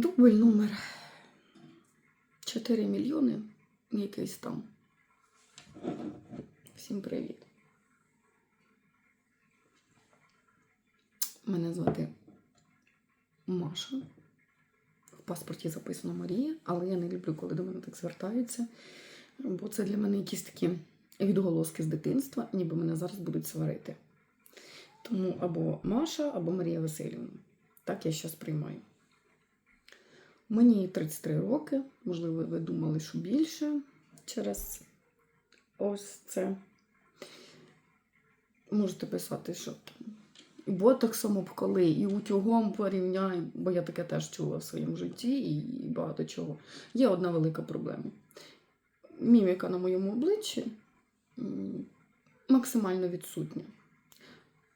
Дубль номер 4 мільйони якийсь там. Всім привіт. Мене звати Маша. В паспорті записано Марія, але я не люблю, коли до мене так звертаються, бо це для мене якісь такі відголоски з дитинства, ніби мене зараз будуть сварити. Тому або Маша, або Марія Васильівна. Так я зараз приймаю. Мені 33 роки, можливо, ви думали, що більше через ось це. Можете писати, що там. І ботоксом обколи, і утюгом порівняй, бо я таке теж чула в своєму житті і багато чого. Є одна велика проблема. Міміка на моєму обличчі максимально відсутня.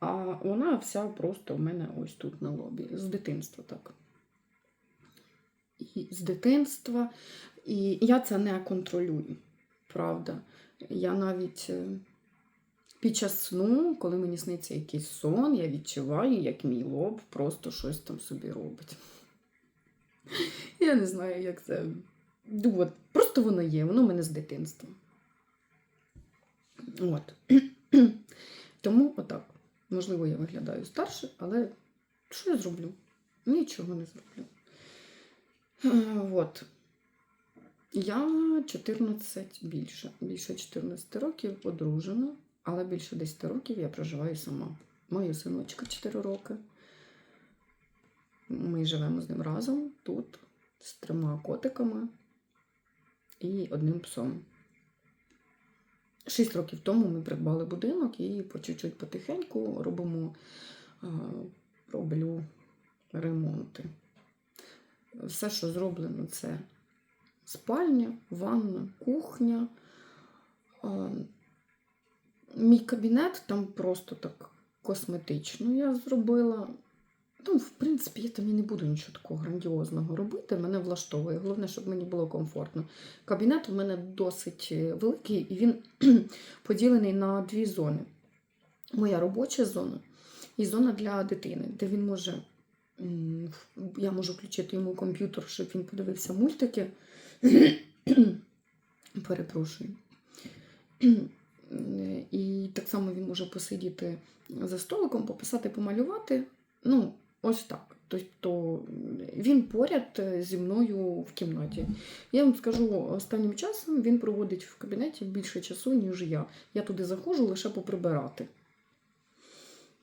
А вона вся просто в мене ось тут на лобі. З дитинства так. З дитинства. І я це не контролюю. Правда. Я навіть е, під час сну, коли мені сниться якийсь сон, я відчуваю, як мій лоб просто щось там собі робить. Я не знаю, як це. Ну, От, просто воно є, воно в мене з дитинства. От. Тому отак. Можливо, я виглядаю старше, але що я зроблю? Нічого не зроблю. От. Я 14 більше. Більше 14 років одружена, але більше 10 років я проживаю сама. Мою синочка 4 роки. Ми живемо з ним разом тут, з трьома котиками і одним псом. Шість років тому ми придбали будинок і по чуть-чуть потихеньку робимо, роблю ремонти. Все, що зроблено, це спальня, ванна, кухня. Мій кабінет там просто так косметично я зробила. Ну, в принципі, я там і не буду нічого такого грандіозного робити. Мене влаштовує. Головне, щоб мені було комфортно. Кабінет у мене досить е, великий, і він поділений на дві зони. Моя робоча зона і зона для дитини, де він може. Я можу включити йому комп'ютер, щоб він подивився мультики. Перепрошую. І так само він може посидіти за столиком, пописати, помалювати. Ну, ось так. Тобто він поряд зі мною в кімнаті. Я вам скажу, останнім часом він проводить в кабінеті більше часу, ніж я. Я туди заходжу лише поприбирати.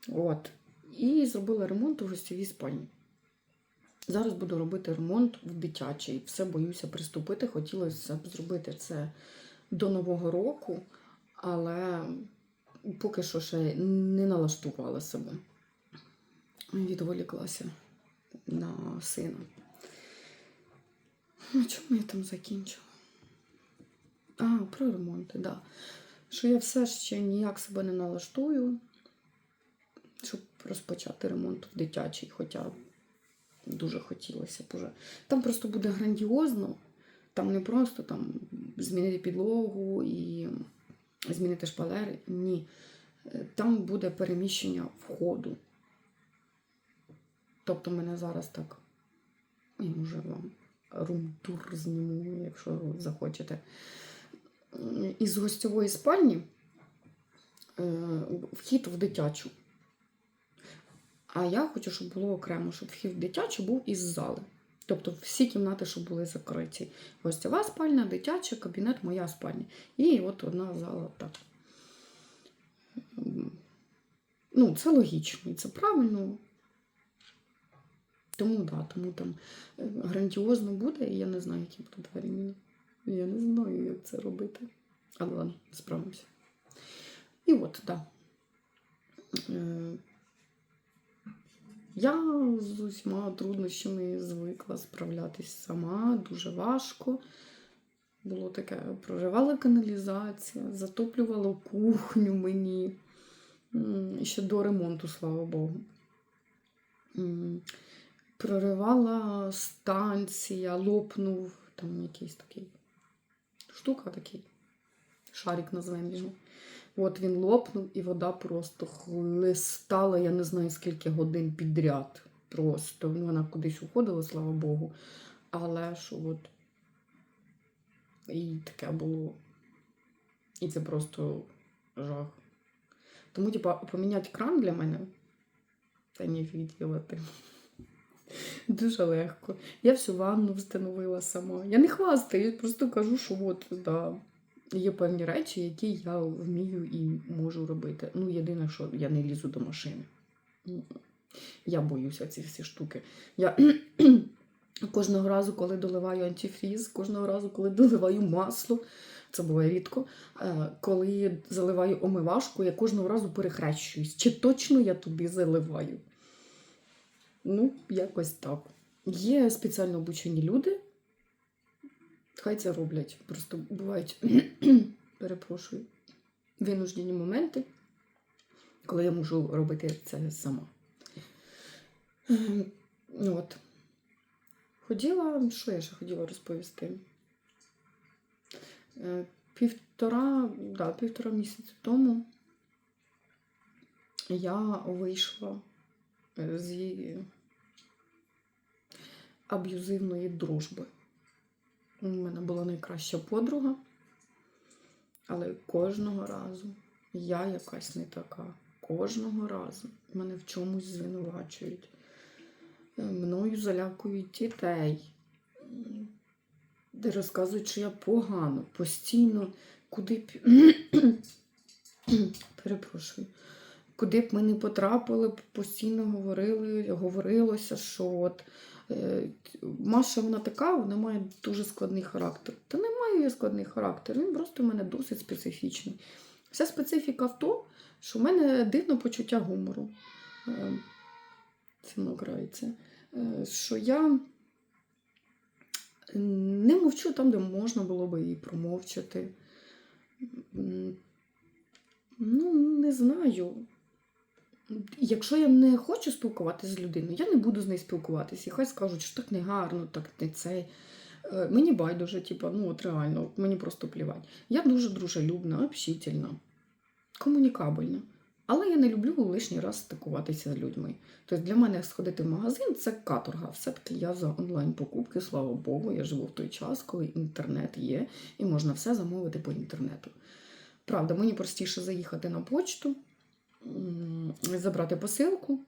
От. І зробила ремонт у гостєвій спальні. Зараз буду робити ремонт в дитячій. Все боюся приступити. Хотілося б зробити це до Нового року, але поки що ще не налаштувала себе. Відволіклася на сина. На чому я там закінчила? А, про ремонти, так. Да. Що я все ще ніяк себе не налаштую, розпочати ремонт в дитячій, хоча дуже хотілося б уже. Там просто буде грандіозно. Там не просто там змінити підлогу і змінити шпалери. Ні. Там буде переміщення входу. Тобто мене зараз так. Я може вам рум-тур зніму, якщо захочете. Із гостьової спальні е, вхід в дитячу. А я хочу, щоб було окремо, щоб вхід в дитячу був із зали. Тобто всі кімнати, щоб були закриті. Гостьова спальня, дитяча, кабінет, моя спальня. І от одна зала так. Ну, це логічно і це правильно. Тому да, тому там е, грандіозно буде, і я не знаю, які будуть двері міни. Я не знаю, як це робити. Але ладно, справимося. І от, так. Да. Я з усіма труднощами звикла справлятись сама, дуже важко. Було таке, проривала каналізація, затоплювала кухню мені. Ще до ремонту, слава Богу. Проривала станція, лопнув там якийсь такий штука, такий шарик називаємо його. От він лопнув, і вода просто хлистала, я не знаю скільки годин підряд. просто. Ну, вона кудись уходила, слава Богу. Але що от і таке було. І це просто жах. Тому, типа, поміняти кран для мене це не відділити. Дуже легко. Я всю ванну встановила сама. Я не хвастаю, я просто кажу, що от, да, є певні речі, які я вмію і можу робити. Ну, єдине, що я не лізу до машини. Я боюся ці всі штуки. Я кожного разу, коли доливаю антифріз, кожного разу, коли доливаю масло, це буває рідко, е, коли заливаю омивашку, я кожного разу перехрещуюсь. Чи точно я тобі заливаю? Ну, якось так. Є спеціально обучені люди. Хай це роблять. Просто бувають, перепрошую, винуждені моменти, коли я можу робити це сама. Ем, От. Хотіла, що я ще хотіла розповісти? Е, Півтора, да, півтора місяці тому я вийшла е, з її аб'юзивної дружби. У мене була найкраща подруга, але кожного разу я якась не така. Кожного разу мене в чомусь звинувачують. Е, Мною залякують дітей, де розказують, що я погано, постійно, куди перепрошую. Куди б ми не потрапили, постійно говорили, говорилося, що от е, Маша вона така, вона має дуже складний характер. Та немає я складний характер, він просто в мене досить специфічний. Вся специфіка в тому, що в мене дивне почуття гумору. Це грається. Е, Що я не мовчу там, де можна було би і промовчати. Ну, не знаю. Якщо я не хочу спілкуватися з людиною, я не буду з нею спілкуватися. І хай скажуть, що так не гарно, так не це. Е, Мені байдуже, типу, ну от реально, мені просто плівать. Я дуже дружелюбна, общительна, комунікабельна. Але я не люблю лишній раз стикуватися з людьми. Тобто для мене сходити в магазин це каторга. Все-таки я за онлайн-покупки, слава Богу, я живу в той час, коли інтернет є, і можна все замовити по інтернету. Правда, мені простіше заїхати на почту, забрати посилку,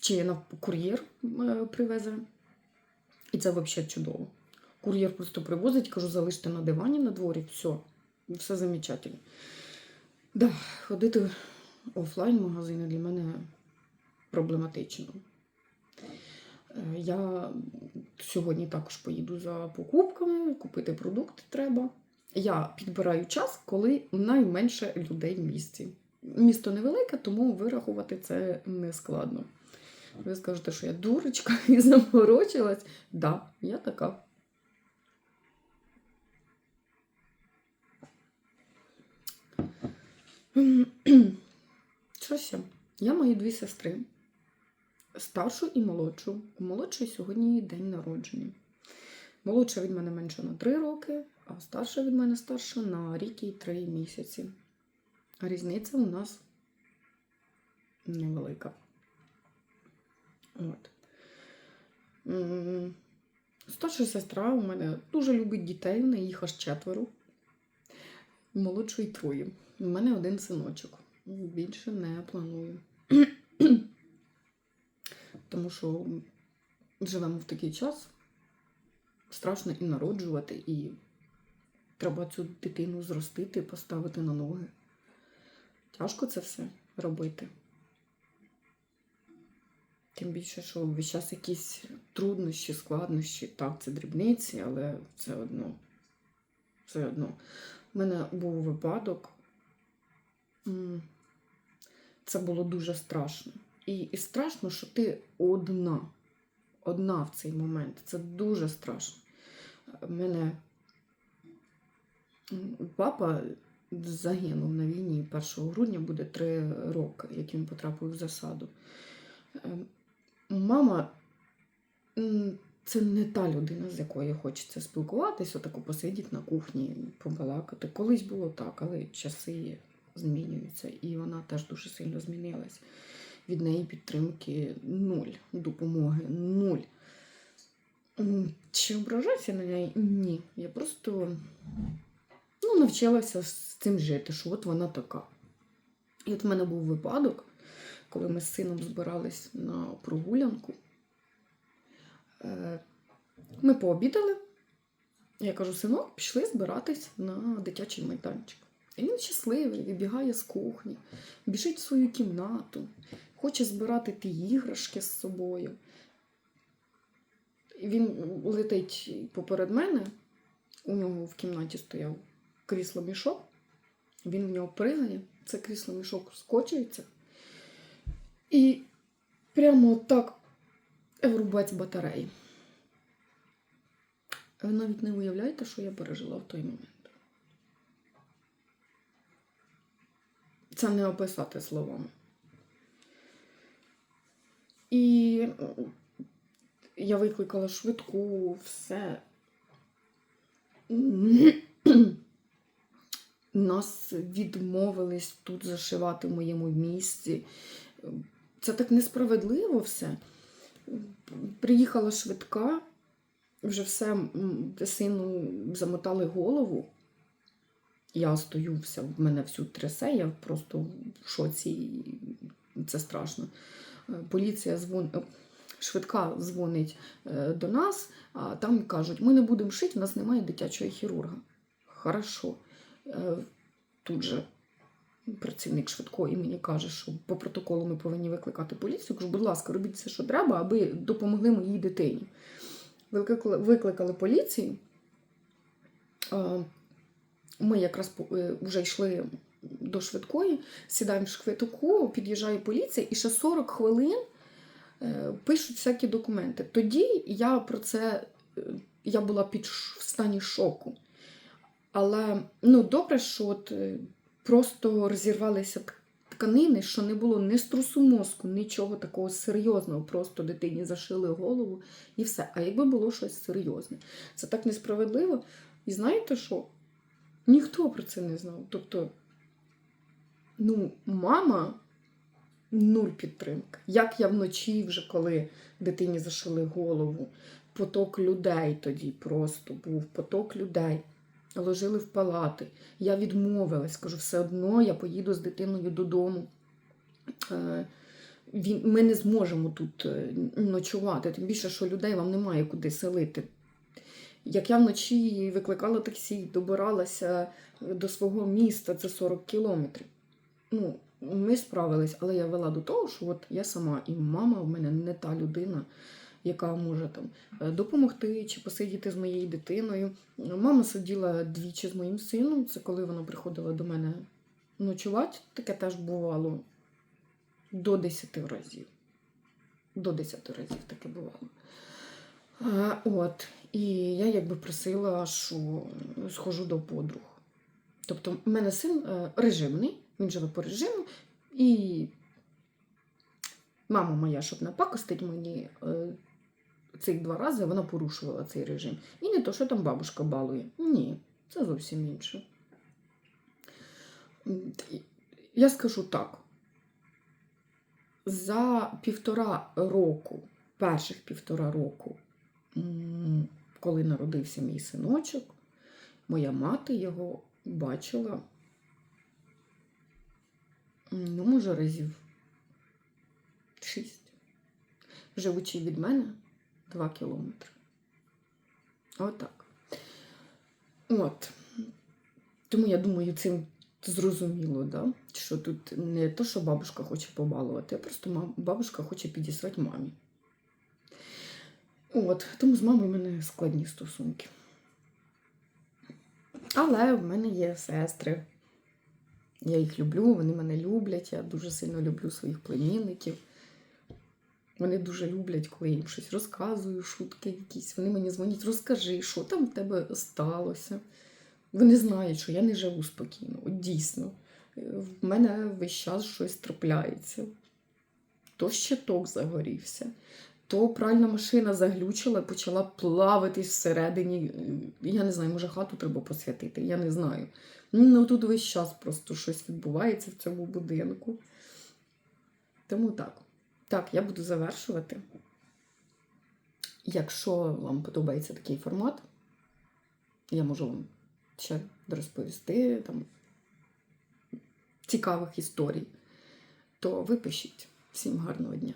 чи кур'єр е, привезе. І це взагалі чудово. Кур'єр просто привозить, кажу, залиште на дивані на дворі, все, все замечательно. Да, ходити офлайн-магазини для мене проблематично. Е, Я сьогодні також поїду за покупками, купити продукти треба. Я підбираю час, коли найменше людей в місті. Місто невелике, тому вирахувати це не складно. Ви скажете, що я дурочка і заморочилась. Так, да, я така. Що ще? Я маю дві сестри. Старшу і молодшу. У молодшої сьогодні день народження. Молодша від мене менша на 3 роки, а старша від мене старша на рік і 3 місяці. Різниця у нас невелика. От. Старша сестра у мене дуже любить дітей, в неї їх аж четверо. Молодшої троє. У мене один синочок. Більше не планую. Тому що живемо в такий час, страшно і народжувати, і треба цю дитину зростити, поставити на ноги. Тяжко це все робити. Тим більше, що весь час якісь труднощі, складнощі. Так, це дрібниці, але все одно. Все одно. У мене був випадок. Це було дуже страшно. І, і страшно, що ти одна. Одна в цей момент. Це дуже страшно. У мене папа загинув на війні 1 грудня, буде 3 роки, як він потрапив в засаду. Ем, Мама це не та людина, з якою хочеться спілкуватися, отако посидіти на кухні, побалакати. Колись було так, але часи змінюються, і вона теж дуже сильно змінилась. від неї підтримки нуль, допомоги нуль. Чи ображатися на неї? Ні. Я просто навчилася з цим жити, що от вона така. І от в мене був випадок, коли ми з сином збирались на прогулянку. Е, Ми пообідали. Я кажу, синок, пішли збиратись на дитячий майданчик. І він щасливий, вибігає з кухні, біжить в свою кімнату, хоче збирати ті іграшки з собою. Він летить поперед мене, у нього в кімнаті стояв крісло мішок, він в нього пригає, це крісло мішок скочується. І прямо так врубать батареї. Ви навіть не уявляєте, що я пережила в той момент. Це не описати словами. І я викликала швидку, все. Нас відмовились тут зашивати в моєму місці. Це так несправедливо все. Приїхала швидка, вже все сину замотали голову. Я стою, вся, в мене всю трясе, я просто в шоці, це страшно. Е, Поліція дзвонить, швидка дзвонить е, до нас, а там кажуть, ми не будемо шити, в нас немає дитячого хірурга. Хорошо. Е, Тут же працівник швидкої мені каже, що по протоколу ми повинні викликати поліцію. Кажу, будь ласка, робіть все, що треба, аби допомогли моїй дитині. Викликали, поліцію. Е, Ми якраз е, вже йшли до швидкої, сідаємо в швидку, під'їжджає поліція, і ще 40 хвилин пишуть всякі документи. Тоді я про це я була під в стані шоку. Але ну, добре, що от е, просто розірвалися тканини, що не було ні струсу мозку, нічого такого серйозного. Просто дитині зашили голову і все. А якби було щось серйозне, це так несправедливо. І знаєте що? Ніхто про це не знав. Тобто, ну, мама нуль підтримки. Як я вночі, вже коли дитині зашили голову, поток людей тоді просто був, поток людей. Ложили в палати. Я відмовилась, кажу, все одно я поїду з дитиною додому. Е, ми не зможемо тут е, ночувати, тим більше, що людей вам немає куди селити. Як я вночі викликала таксі, добиралася до свого міста, це 40 кілометрів. Ну, ми справились, але я вела до того, що от я сама і мама в мене не та людина, яка може там е, допомогти чи посидіти з моєю дитиною. Мама сиділа двічі з моїм сином. Це коли вона приходила до мене ночувати. Таке теж бувало до 10 разів. До 10 разів таке бувало. А, от. І я якби просила, що схожу до подруг. Тобто, в мене син е, режимний, він живе по режиму, і мама моя, щоб напакостить мені е, цих два рази, вона порушувала цей режим. І не то, що там бабушка балує. Ні, це зовсім інше. Я скажу так. За півтора року, перших півтора року, коли народився мій синочок, моя мати його бачила, ну, може, разів шість. Живучи від мене два кілометри. Отак. От. Тому я думаю, цим зрозуміло, да? що тут не то, що бабушка хоче побалувати, а просто бабушка хоче підісрати мамі. От, тому з мамою в мене складні стосунки. Але в мене є сестри. Я їх люблю, вони мене люблять. Я дуже сильно люблю своїх племінників. Вони дуже люблять, коли я їм щось розказую, шутки якісь. Вони мені дзвонять, розкажи, що там в тебе сталося. Вони знають, що я не живу спокійно. От дійсно. Е, В мене весь час щось трапляється. То щиток загорівся, то пральна машина заглючила, почала плавитись всередині. Е, Я не знаю, може хату треба посвятити, я не знаю. Ну тут весь час просто щось відбувається в цьому будинку. Тому так. Так, я буду завершувати. Якщо вам подобається такий формат, я можу вам ще розповісти там цікавих історій, то ви пишіть. Всім гарного дня!